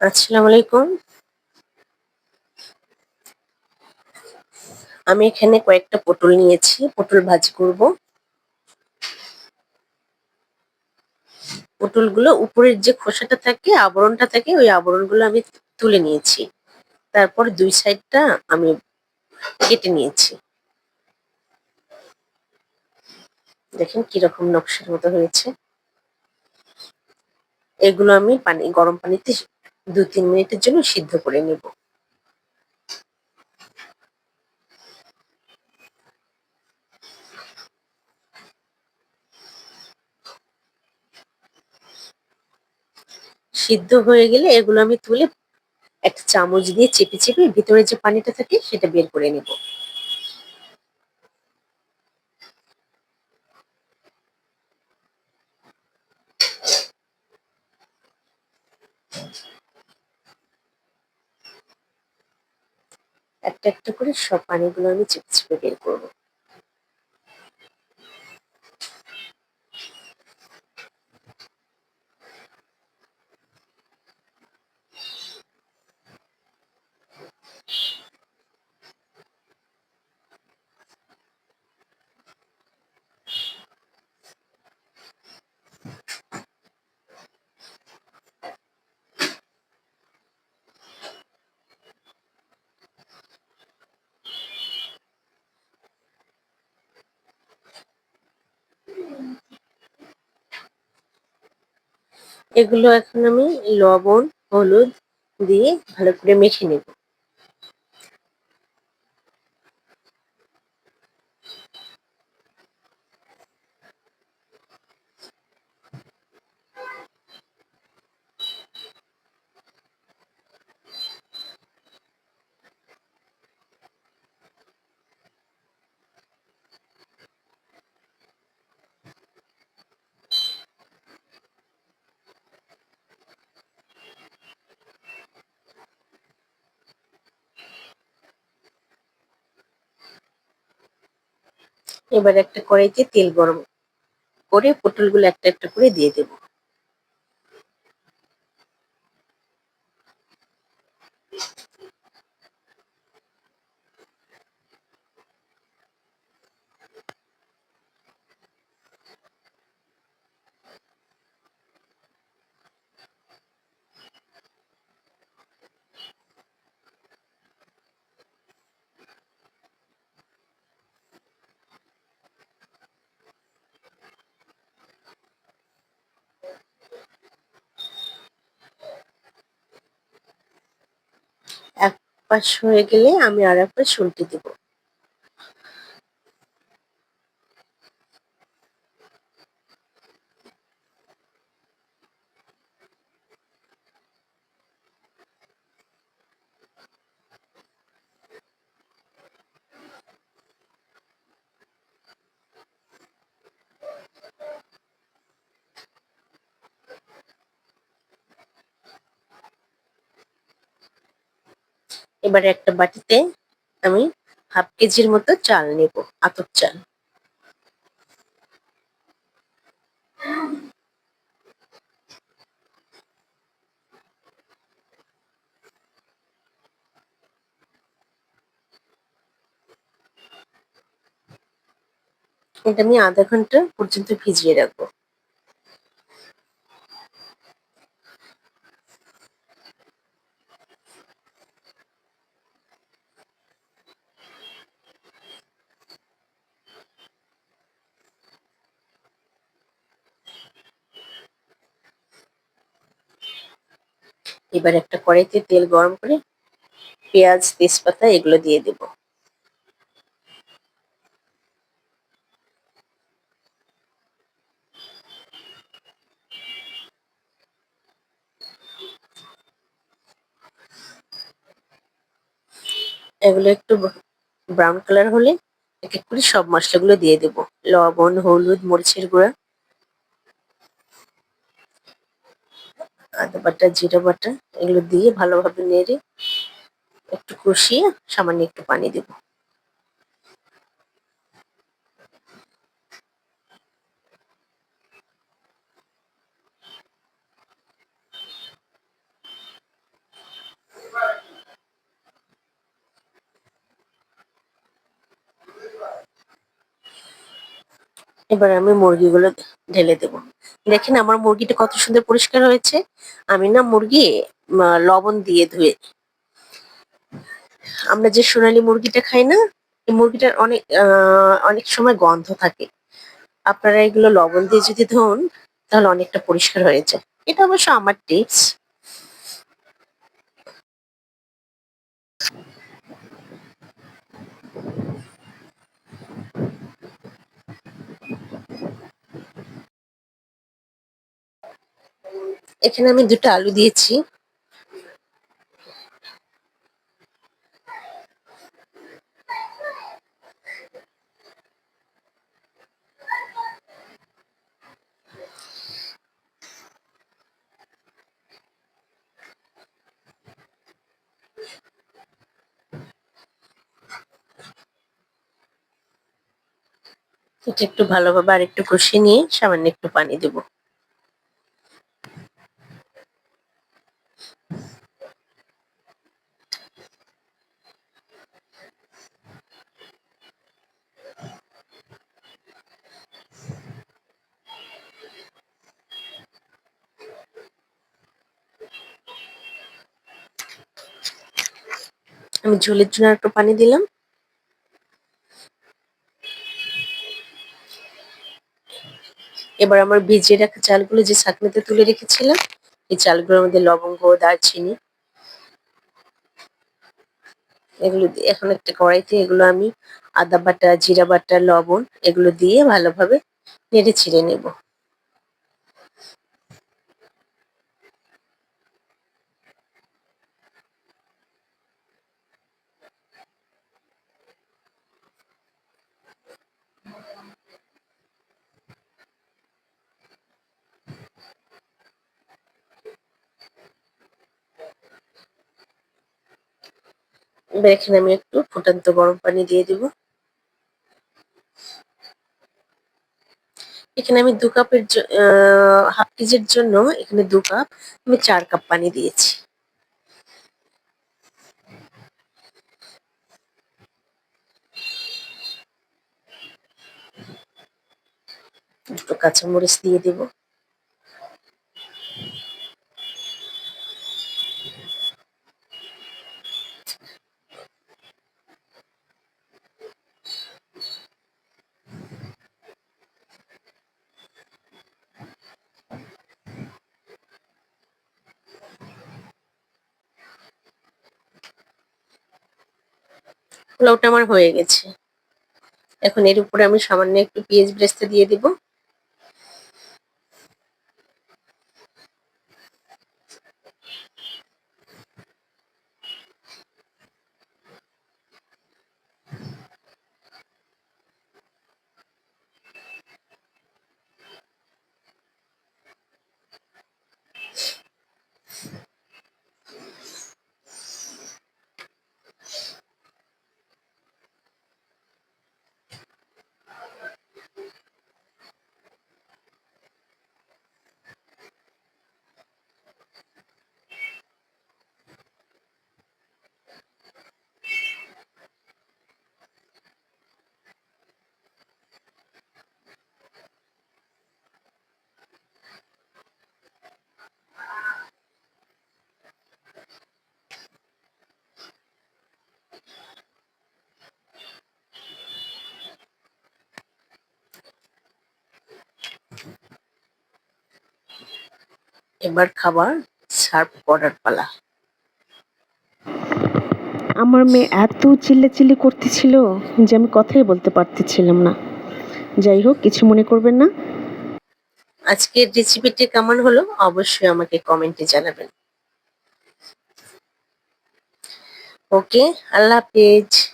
আসসালামু আলাইকুম। আমি এখানে কয়েকটা পটল নিয়েছি, পটল ভাজি করব। পটলগুলো উপরের যে খোসাটা থাকে, আবরণটা থাকে, ওই আবরণগুলো আমি তুলে নিয়েছি। তারপর দুই সাইডটা আমি কেটে নিয়েছি। দেখেন কীরকম নকশার মতো হয়েছে। এগুলো আমি পানি, গরম পানিতে দু তিন মিনিটের জন্য সিদ্ধ করে নেব। সিদ্ধ হয়ে গেলে এগুলো আমি তুলে একটা চামচ দিয়ে চেপে চেপে ভিতরে যে পানিটা থাকে সেটা বের করে নেব। একটা একটা করে সব পানিগুলো আমি চেপে চিপে বের করব। এগুলো এখন আমি লবণ হলুদ দিয়ে ভালো করে মেখে নেব। এবার একটা কড়াইতে তেল গরম করে পটলগুলো একটা একটা করে দিয়ে দেব এক পাশ হয়ে গেলে আমি আর এক পাশ দেবো দেব। এবার একটা বাটিতে আমি হাফ কেজির মতো চাল নেব, আতপ চাল। এটা আমি আধা ঘণ্টা পর্যন্ত ভিজিয়ে রাখব। এবার একটা কড়াইতে তেল গরম করে পেঁয়াজ, তেজপাতা এগুলো দিয়ে দেব। এগুলো একটু ব্রাউন কালার হলে এক এক করে সব মশলাগুলো দিয়ে দেব। লবণ, হলুদ, মরিচের গুঁড়া। আদা বাটা, জিরা বাটা, এগুলো দিয়ে ভালোভাবে নেড়ে একটু কষিয়ে সামান্য একটু পানি দেব। এবার আমি মুরগিগুলো ঢেলে দেবো। দেখেন আমার মুরগিটা কত সুন্দর পরিষ্কার হয়েছে। আমি না মুরগি লবণ দিয়ে ধুয়ে আমরা যে সোনালি মুরগিটা খাই না, এই মুরগিটার অনেক অনেক সময় গন্ধ থাকে। আপনারা এগুলো লবণ দিয়ে যদি ধুন, তাহলে অনেকটা পরিষ্কার হয়ে যায়। এটা অবশ্য আমার টিপস এখানে আমি দুটো আলু দিয়েছি। এটা একটু ভালোভাবে আর একটু কষিয়ে নিয়ে সামান্য একটু পানি দেব। আমি ঝোলের জন্য একটু পানি দিলাম। এবার আমার ভিজিয়ে রাখা চালগুলো যে ছাঁকনিতে তুলে রেখেছিলাম, এই চালগুলোর মধ্যে লবঙ্গ, দারচিনি, এগুলো এখন একটা কড়াইতে এগুলো আমি আদা বাটা, জিরা বাটা, লবণ এগুলো দিয়ে ভালোভাবে নেড়ে ছিঁড়ে নেব। এবার এখানে আমি একটু ফুটান্ত গরম পানি দিয়ে দিব। এখানে আমি দু কাপের হাফ কেজির জন্য এখানে দু কাপ আমি চার কাপ পানি দিয়েছি। দুটো কাঁচামরিচ দিয়ে দিব। পোলাওটা আমার হয়ে গেছে। এখন এর উপরে আমি সামান্য একটু পেঁয়াজ ব্রেস্তা দিয়ে দিব। এবার খাবার সার্ভ করার পালা। আমার মেয়ে এত চিল্লাচিল্লি করতেছিল যে আমি কথাই বলতে পারতেছিলাম না। যাই হোক কিছু মনে করবেন না। আজকের রেসিপিটি কেমন হলো? অবশ্যই আমাকে কমেন্টে জানাবেন। ওকে আল্লাহ হাফেজ।